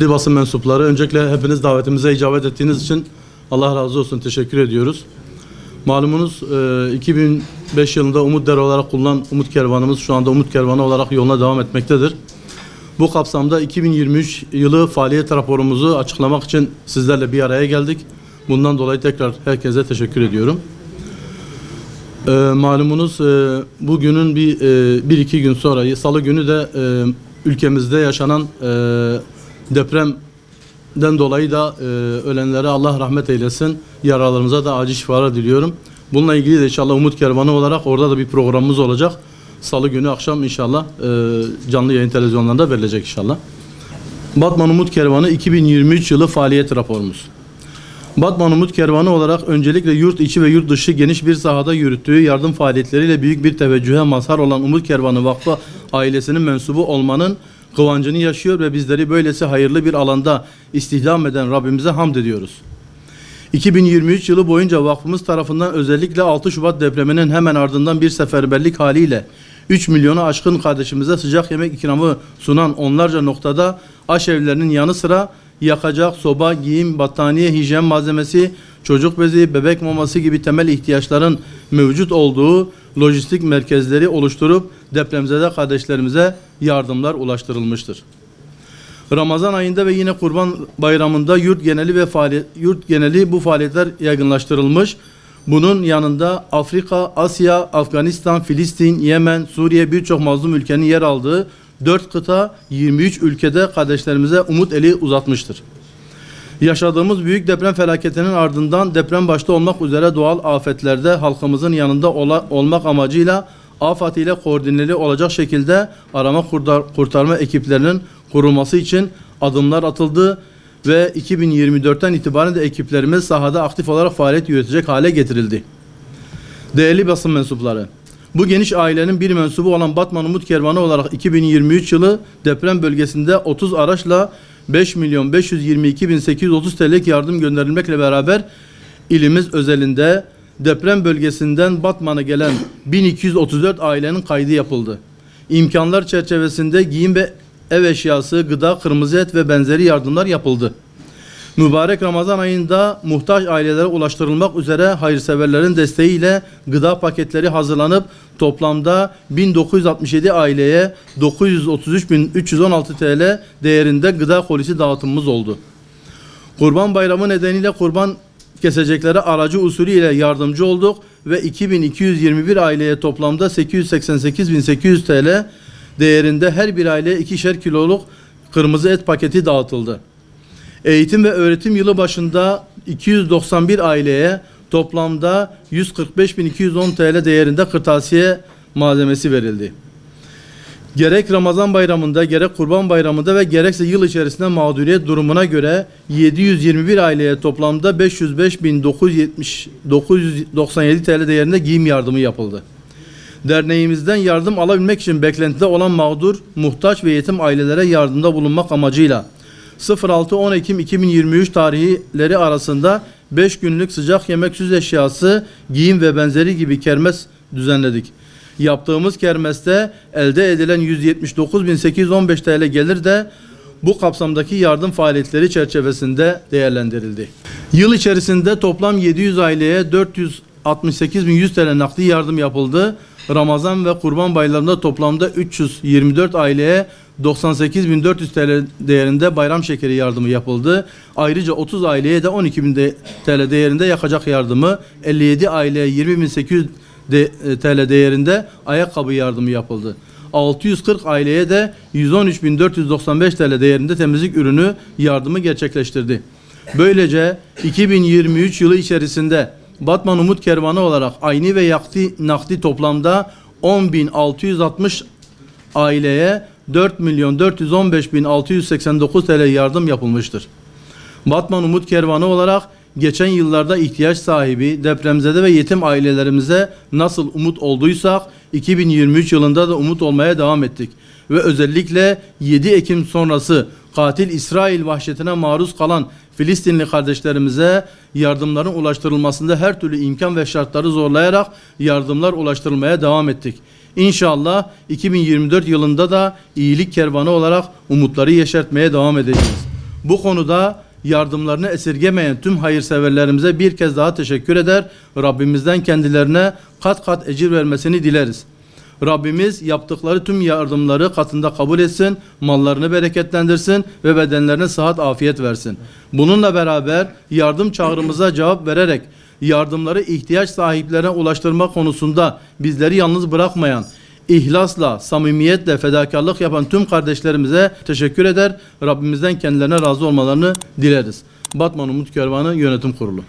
Değerli basın mensupları, öncelikle hepiniz davetimize icabet ettiğiniz için Allah razı olsun, teşekkür ediyoruz. Malumunuz e, 2005 yılında Umut Dere olarak kullanılan Umut Kervanımız şu anda Umut Kervanı olarak yoluna devam etmektedir. Bu kapsamda 2023 yılı faaliyet raporumuzu açıklamak için sizlerle bir araya geldik. Bundan dolayı tekrar herkese teşekkür ediyorum. E, malumunuz e, bugünün bir, e, bir iki gün sonra Salı günü de e, ülkemizde yaşanan e, depremden dolayı da e, ölenlere Allah rahmet eylesin. Yaralarımıza da acil şifalar diliyorum. Bununla ilgili de inşallah Umut Kervanı olarak orada da bir programımız olacak. Salı günü akşam inşallah e, canlı yayın televizyonlarında verilecek inşallah. Batman Umut Kervanı 2023 yılı faaliyet raporumuz. Batman Umut Kervanı olarak öncelikle yurt içi ve yurt dışı geniş bir sahada yürüttüğü yardım faaliyetleriyle büyük bir teveccühe mazhar olan Umut Kervanı Vakfı ailesinin mensubu olmanın kıvancını yaşıyor ve bizleri böylesi hayırlı bir alanda istihdam eden Rabbimize hamd ediyoruz. 2023 yılı boyunca vakfımız tarafından özellikle 6 Şubat depreminin hemen ardından bir seferberlik haliyle 3 milyonu aşkın kardeşimize sıcak yemek ikramı sunan onlarca noktada aşevlerinin yanı sıra yakacak soba, giyim, battaniye, hijyen malzemesi, çocuk bezi, bebek maması gibi temel ihtiyaçların mevcut olduğu lojistik merkezleri oluşturup depremzede kardeşlerimize yardımlar ulaştırılmıştır. Ramazan ayında ve yine Kurban Bayramı'nda yurt geneli ve faaliyet yurt geneli bu faaliyetler yaygınlaştırılmış. Bunun yanında Afrika, Asya, Afganistan, Filistin, Yemen, Suriye birçok mazlum ülkenin yer aldığı 4 kıta 23 ülkede kardeşlerimize umut eli uzatmıştır. Yaşadığımız büyük deprem felaketinin ardından deprem başta olmak üzere doğal afetlerde halkımızın yanında ola- olmak amacıyla AFAD ile koordineli olacak şekilde arama kurtar- kurtarma ekiplerinin kurulması için adımlar atıldı ve 2024'ten itibaren de ekiplerimiz sahada aktif olarak faaliyet yürütecek hale getirildi. Değerli basın mensupları, bu geniş ailenin bir mensubu olan Batman Umut Kervanı olarak 2023 yılı deprem bölgesinde 30 araçla 5 milyon 522 bin 830 TL'lik yardım gönderilmekle beraber ilimiz özelinde deprem bölgesinden Batman'a gelen 1234 ailenin kaydı yapıldı. İmkanlar çerçevesinde giyim ve ev eşyası, gıda, kırmızı et ve benzeri yardımlar yapıldı. Mübarek Ramazan ayında muhtaç ailelere ulaştırılmak üzere hayırseverlerin desteğiyle gıda paketleri hazırlanıp toplamda 1967 aileye 933.316 TL değerinde gıda kolisi dağıtımımız oldu. Kurban Bayramı nedeniyle kurban keseceklere aracı usulü ile yardımcı olduk ve 2221 aileye toplamda 888.800 TL değerinde her bir aileye ikişer kiloluk kırmızı et paketi dağıtıldı. Eğitim ve öğretim yılı başında 291 aileye toplamda 145.210 TL değerinde kırtasiye malzemesi verildi. Gerek Ramazan bayramında, gerek Kurban bayramında ve gerekse yıl içerisinde mağduriyet durumuna göre 721 aileye toplamda 505.997 TL değerinde giyim yardımı yapıldı. Derneğimizden yardım alabilmek için beklentide olan mağdur, muhtaç ve yetim ailelere yardımda bulunmak amacıyla 06-10 Ekim 2023 tarihleri arasında 5 günlük sıcak yemek süs eşyası, giyim ve benzeri gibi kermes düzenledik. Yaptığımız kermeste elde edilen 179.815 TL gelir de bu kapsamdaki yardım faaliyetleri çerçevesinde değerlendirildi. Yıl içerisinde toplam 700 aileye 468.100 TL nakdi yardım yapıldı. Ramazan ve Kurban bayramlarında toplamda 324 aileye 98.400 TL değerinde bayram şekeri yardımı yapıldı. Ayrıca 30 aileye de 12.000 de- TL değerinde yakacak yardımı, 57 aileye 20.800 de- e, TL değerinde ayakkabı yardımı yapıldı. 640 aileye de 113.495 TL değerinde temizlik ürünü yardımı gerçekleştirdi. Böylece 2023 yılı içerisinde Batman Umut Kervanı olarak ayni ve yakti, nakdi toplamda 10.660 aileye 4 milyon 415 bin 689 TL yardım yapılmıştır. Batman Umut Kervanı olarak geçen yıllarda ihtiyaç sahibi depremzede ve yetim ailelerimize nasıl umut olduysak 2023 yılında da umut olmaya devam ettik. Ve özellikle 7 Ekim sonrası katil İsrail vahşetine maruz kalan Filistinli kardeşlerimize yardımların ulaştırılmasında her türlü imkan ve şartları zorlayarak yardımlar ulaştırılmaya devam ettik. İnşallah 2024 yılında da iyilik kervanı olarak umutları yeşertmeye devam edeceğiz. Bu konuda yardımlarını esirgemeyen tüm hayırseverlerimize bir kez daha teşekkür eder. Rabbimizden kendilerine kat kat ecir vermesini dileriz. Rabbimiz yaptıkları tüm yardımları katında kabul etsin, mallarını bereketlendirsin ve bedenlerine sıhhat afiyet versin. Bununla beraber yardım çağrımıza cevap vererek yardımları ihtiyaç sahiplerine ulaştırma konusunda bizleri yalnız bırakmayan, ihlasla, samimiyetle fedakarlık yapan tüm kardeşlerimize teşekkür eder. Rabbimizden kendilerine razı olmalarını dileriz. Batman Umut Kervanı Yönetim Kurulu.